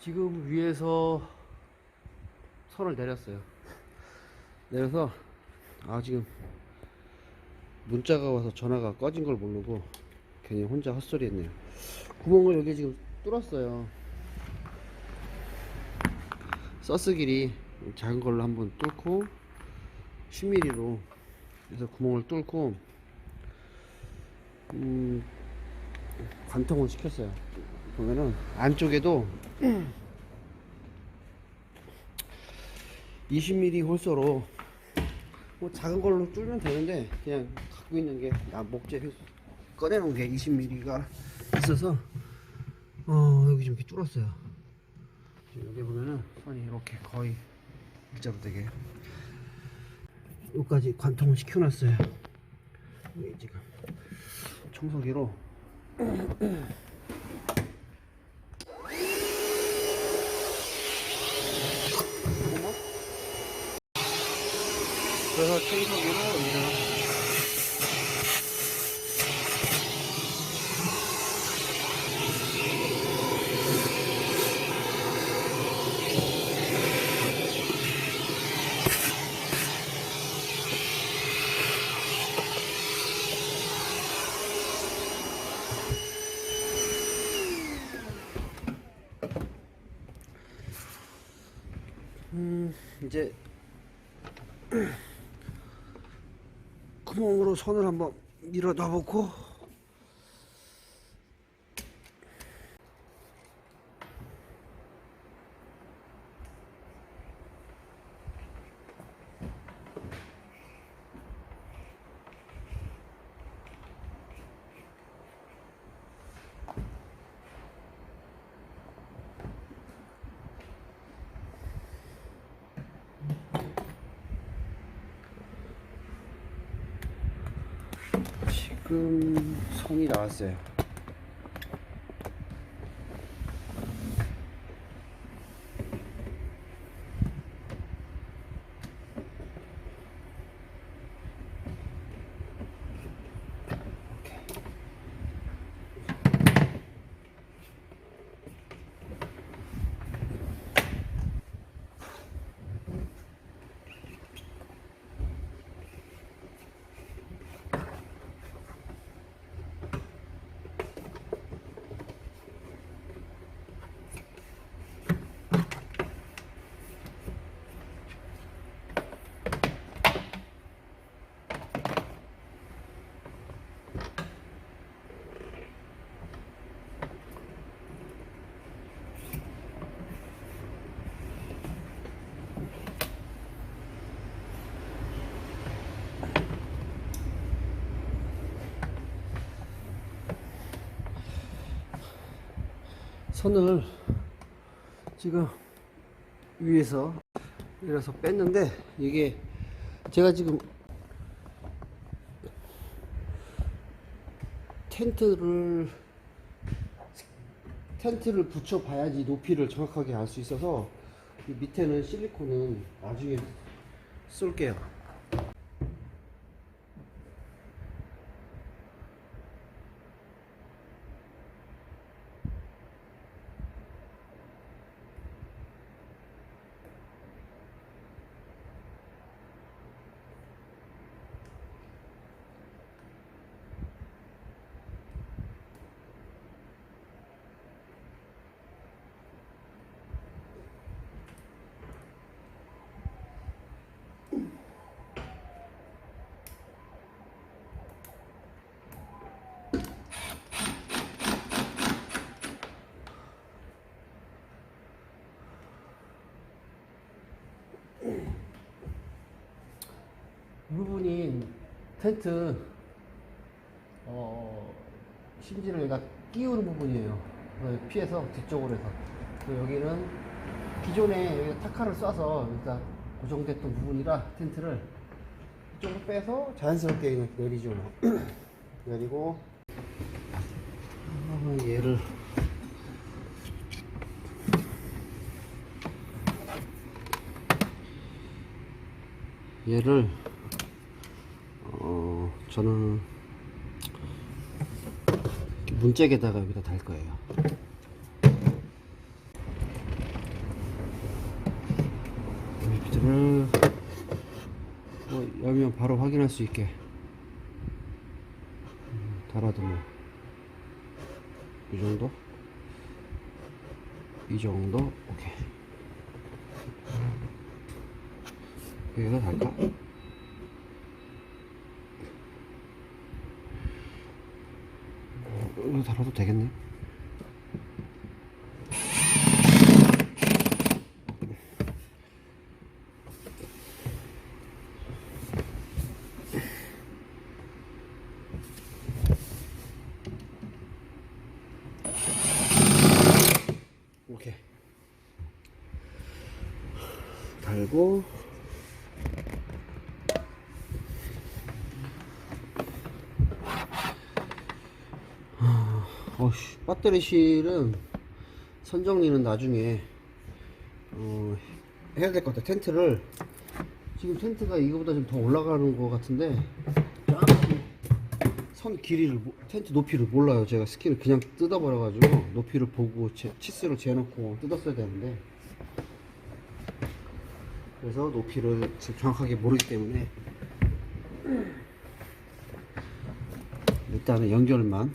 지금 위에서 선을 내렸어요. 내려서 아 지금 문자가 와서 전화가 꺼진 걸 모르고 괜히 혼자 헛소리 했네요. 구멍을 여기 지금 뚫었어요. 서스 길이 작은 걸로 한번 뚫고 10mm로 그래서 구멍을 뚫고 음, 관통을 시켰어요. 보면은 안쪽에도 20mm 홀서로 뭐 작은 걸로 뚫면 되는데 그냥 갖고 있는 게 아, 목재 꺼내놓은 게 20mm가 있어서 어 여기 좀 이렇게 뚫었어요. 지금 여기 보면은 선이 이렇게 거의 일자로 되게 여기까지 관통을 시켜놨어요. 지금 청소기로 그래서 이제 음 이제 구멍으로 손을 한번 밀어 놔보고 지금 선이 나왔어요. 선을 지금 위에서 이래서 뺐는데 이게 제가 지금 텐트를 텐트를 붙여 봐야지 높이를 정확하게 알 수 있어서 이 밑에는 실리콘은 나중에 쏠게요. 이 부분이 텐트 어, 심지를 여기가 끼우는 부분이에요. 피해서 뒤쪽으로 해서 여기는 기존에 여기 타카를 쏴서 일단 고정됐던 부분이라 텐트를 이쪽으로 빼서 자연스럽게 내리죠. 내리고 아, 얘를 얘를 어 저는 문짝에다가 여기다 달 거예요. 비트를 뭐 열면 바로 확인할 수 있게 달아두면 뭐 이 정도, 이 정도, 오케이. 여기다 달까? 여기 달아도 되겠네. 오케이. 달고 어씨 배터리 실은 선정리는 나중에 어, 해야 될 것 같아 텐트를. 지금 텐트가 이거보다 좀 더 올라가는 것 같은데 선 길이를 모- 텐트 높이를 몰라요. 제가 스키를 그냥 뜯어버려 가지고 높이를 보고 제- 치스를 재놓고 뜯었어야 되는데. 그래서 높이를 정확하게 모르기 때문에 일단은 연결만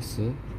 플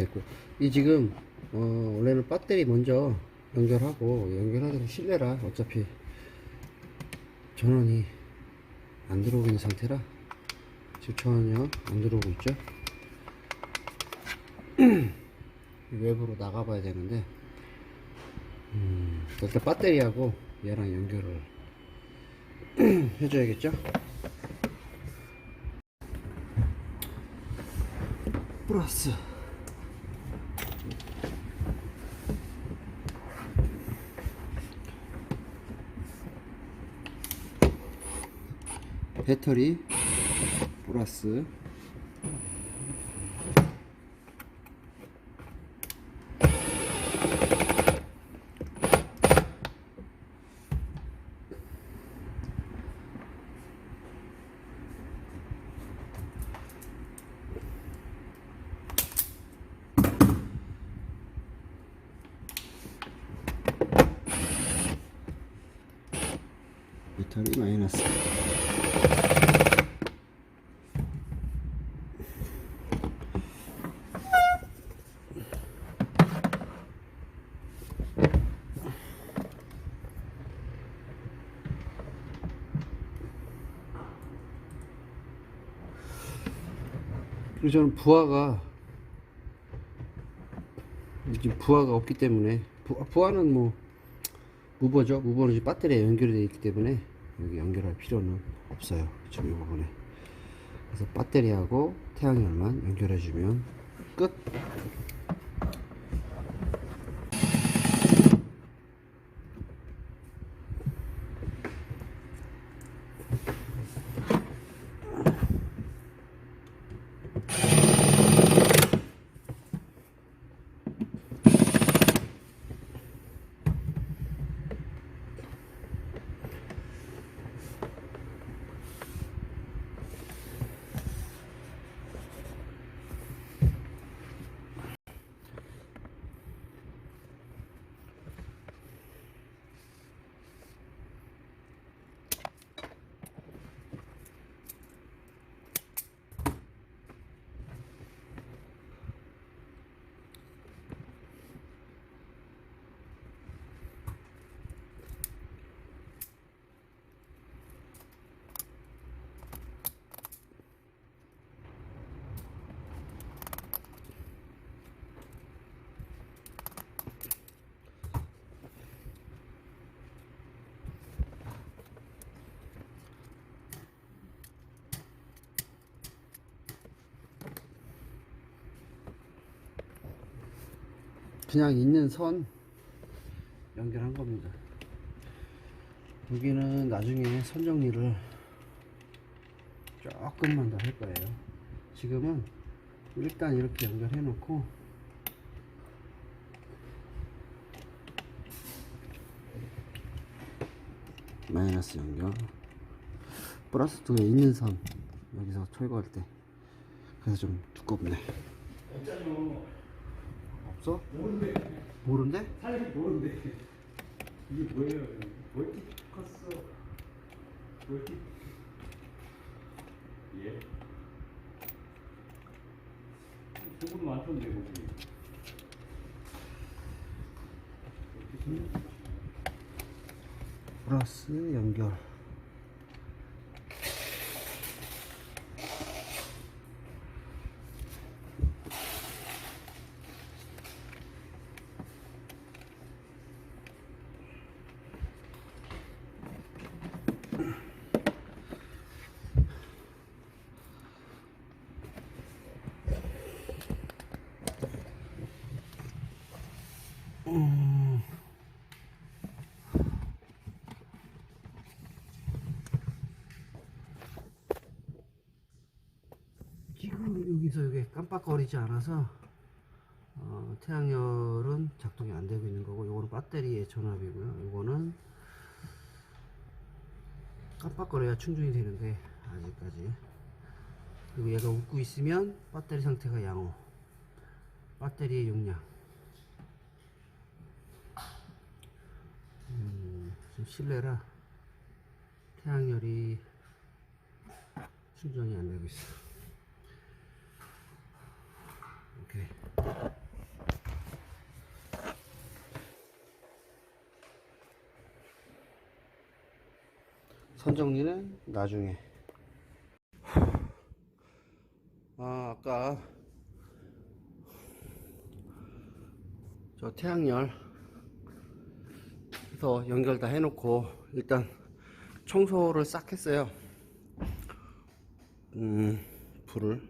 됐고. 이 지금 어, 원래는 배터리 먼저 연결하고 연결하는 실내라 어차피 전원이 안 들어오고 있는 상태라 지금 전원이 안 들어오고 있죠. 외부로 나가 봐야 되는데 음, 일단 배터리하고 얘랑 연결을 해줘야겠죠? 플러스 배터리 플러스 저는 부하가 지금 부하가 없기 때문에 부, 부하는 뭐 무버죠. 무버는 지금 배터리에 연결이 되어 있기 때문에 여기 연결할 필요는 없어요. 지금 이 부분에. 그래서 배터리하고 태양열만 연결해 주면 끝 그냥 있는 선 연결한 겁니다. 여기는 나중에 선 정리를 조금만 더 할 거예요. 지금은 일단 이렇게 연결해 놓고 마이너스 연결 플러스 두개 있는 선 여기서 철거할 때 그래서 좀 두껍네 없어? 모르는데 모른데? 사실 모르는데 이게 뭐예요? 멀티커스 멀티 예. 소금 많던데 거기. 플러스 연결 지금 여기서 이게 깜빡거리지 않아서 어, 태양열은 작동이 안 되고 있는 거고 요거는 배터리의 전압이고요. 요거는 깜빡거려야 충전이 되는데 아직까지. 그리고 얘가 웃고 있으면 배터리 상태가 양호. 배터리의 용량. 음, 좀 실내라 태양열이 충전이 안 되고 있어 오케이. 선 정리는 나중에. 아, 아까 저 태양열 서 연결 다 해놓고 일단 청소를 싹 했어요. 음, 불을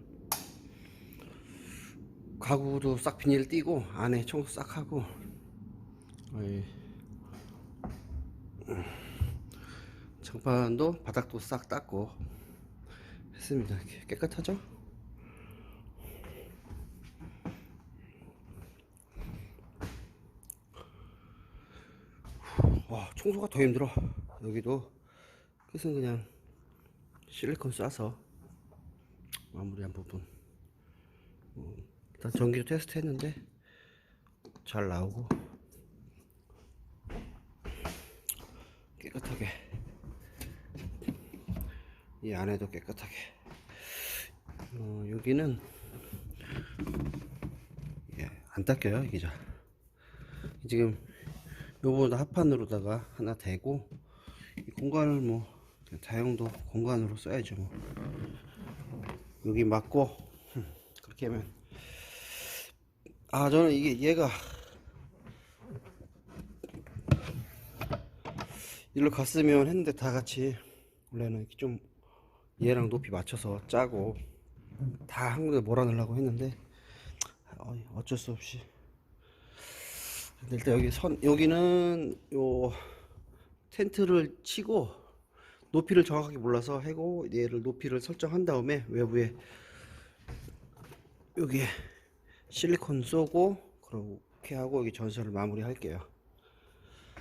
가구도 싹 비닐 띄고 안에 청소 싹 하고 어이, 음, 장판도 바닥도 싹 닦고 했습니다. 깨- 깨끗하죠? 와 청소가 더 힘들어. 여기도 끝은 그냥 실리콘 쏴서 마무리한 부분. 일단 전기도 테스트 했는데 잘 나오고 깨끗하게 이 안에도 깨끗하게. 어, 여기는 예, 안 닦여요 이게 자. 지금 요거보다 합판으로다가 하나 대고 이 공간을 뭐 다용도 공간으로 써야죠 뭐. 여기 맞고 흠, 그렇게 하면. 아 저는 이게 얘가 일로 갔으면 했는데 다 같이 원래는 이렇게 좀 얘랑 높이 맞춰서 짜고 다한 군데 몰아넣으려고 했는데 어, 어쩔 수 없이. 일단 여기 선 여기는 요 텐트를 치고 높이를 정확하게 몰라서 해고 얘를 높이를 설정한 다음에 외부에 여기에 실리콘 쏘고 그렇게 하고 여기 전선을 마무리 할게요